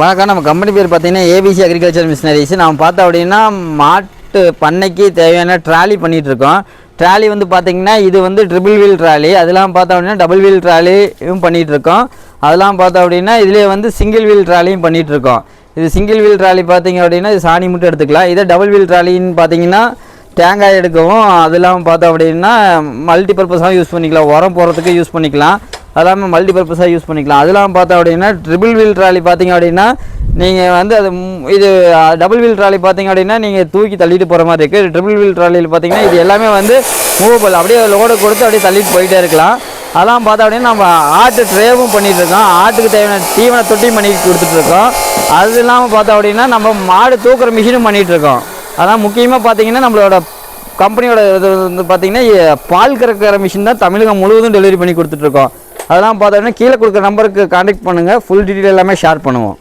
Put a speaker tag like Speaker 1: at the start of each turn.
Speaker 1: வணக்கம் நம்ம கம்பெனி பேர் பார்த்தீங்கன்னா ஏபிசி அக்ரிகல்ச்சர் மிஷினரிஸ் நம்ம பார்த்தோம் அப்படின்னா மாட்டு பண்ணைக்கு தேவையான ட்ராலி பண்ணிகிட்ருக்கோம் இருக்கோம். ட்ராலி வந்து பார்த்திங்கன்னா இது வந்து ட்ரிபிள் வீல் ட்ராலி. அதெல்லாம் பார்த்தோம் அப்படின்னா டபுள் வீல் ட்ராலியும் பண்ணிகிட்ருக்கோம் அதெல்லாம் பார்த்தோம் அப்படின்னா இதுலேயே வந்து சிங்கிள் வீல் ட்ராலியும் பண்ணிகிட்ருக்கோம் இருக்கோம். இது சிங்கிள் வீல் ட்ராலி பார்த்தீங்க அப்படின்னா இது சாணி மட்டும் எடுத்துக்கலாம். இதே டபுள் வீல் ட்ராலின்னு பார்த்தீங்கன்னா தேங்காய் எடுக்கவும் அதெல்லாம் பார்த்தோம் அப்படின்னா மல்டி பர்பஸாக யூஸ் பண்ணிக்கலாம். உரம் போடுறதுக்கு யூஸ் பண்ணிக்கலாம். அதெல்லாமே மல்டி பர்பஸாக யூஸ் பண்ணிக்கலாம். அதெல்லாம் பார்த்தோம் அப்படின்னா ட்ரிபிள் வீல் ட்ராலி பார்த்தீங்க அப்படின்னா நீங்கள் வந்து அது இது டபுள் வீல் ட்ராலி பார்த்தீங்க அப்படின்னா நீங்கள் தூக்கி தள்ளிட்டு போகிற மாதிரி இருக்குது ட்ரிபிள் வீல் ட்ராலியில் பார்த்தீங்கன்னா இது எல்லாமே வந்து மூவபிள் அப்படியே லோடை கொடுத்து அப்படியே தள்ளிட்டு போயிட்டே இருக்கலாம். அதெல்லாம் பார்த்தா அப்படின்னா நம்ம ஆட்டு ட்ரேவும் பண்ணிகிட்ருக்கோம் இருக்கோம். ஆட்டுக்கு தேவையான தீவன தொட்டியும் பண்ணி கொடுத்துட்ருக்கோம் அது இல்லாமல் பார்த்தோம் அப்படின்னா நம்ம மாடு தூக்குற மிஷினும் பண்ணிகிட்ருக்கோம் அதெல்லாம் அதான் முக்கியமாக பார்த்தீங்கன்னா நம்மளோட கம்பெனியோட இது வந்து பார்த்திங்கன்னா பால் கறக்கிற மிஷின் தான் தமிழகம் முழுவதும் டெலிவரி பண்ணி கொடுத்துட்ருக்கோம் அதெல்லாம் பார்த்தோன்னா கீழே கொடுக்குற நம்பருக்கு காண்டாக்ட் பண்ணுங்கள் ஃபுல் டீட்டெயில் எல்லாமே ஷேர் பண்ணுவோம்.